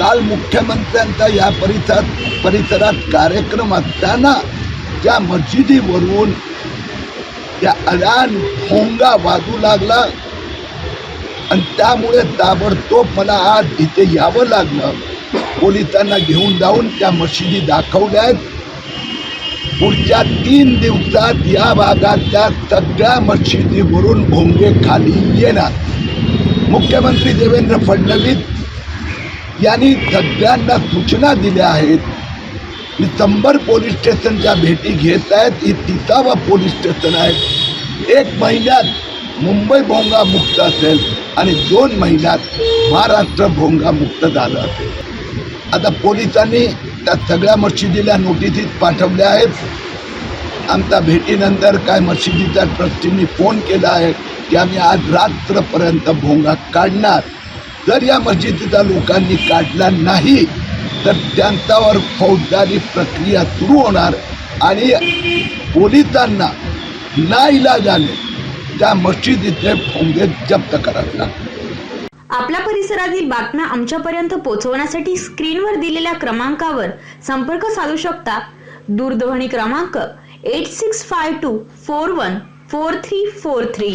काल मुख्यमंत्र्यांचा या परिसरात परिसरात कार्यक्रम असताना त्या मशिदीवरून त्या अडान भोंगा वाजू लागला आणि त्यामुळे ताबडतोब मला आज इथे यावं लागलं. पोलिसांना घेऊन जाऊन त्या मशिदी दाखवल्या आहेत. पुढच्या तीन दिवसात या भागातल्या सगळ्या मशिदीवरून भोंगे खाली येणार. मुख्यमंत्री देवेंद्र फडणवीस यांनी सगळ्यांना सूचना दिल्या आहेत मी शंभर पोलीस स्टेशनच्या भेटी घेत आहेत. ही तिसावा पोलीस स्टेशन आहे. एक महिन्यात मुंबई भोंगा मुक्त असेल. आणि दोन महिन्यात महाराष्ट्र भोंगा मुक्त झालं. आता पोलिसांनी त्या सगळ्या मशिदीला नोटिसीस पाठवल्या आहेत. आमच्या भेटीनंतर काय मशिदीच्या ट्रस्टींनी फोन केला आहे की आम्ही आज रात्रपर्यंत भोंगा काढणार. जर या मशिदीचा लोकांनी काढला नाही तर त्यांच्यावर फौजदारी प्रक्रिया सुरू होणार आणि पोलिसांना नाईलाजाने त्या मशिदीचे भोंगे जप्त करावे आपल्या परिसरातील बातम्या आमच्यापर्यंत पोहोचवण्यासाठी स्क्रीनवर दिलेल्या क्रमांकावर संपर्क साधू शकता. दूरध्वनी क्रमांक eight six five two four one four three four three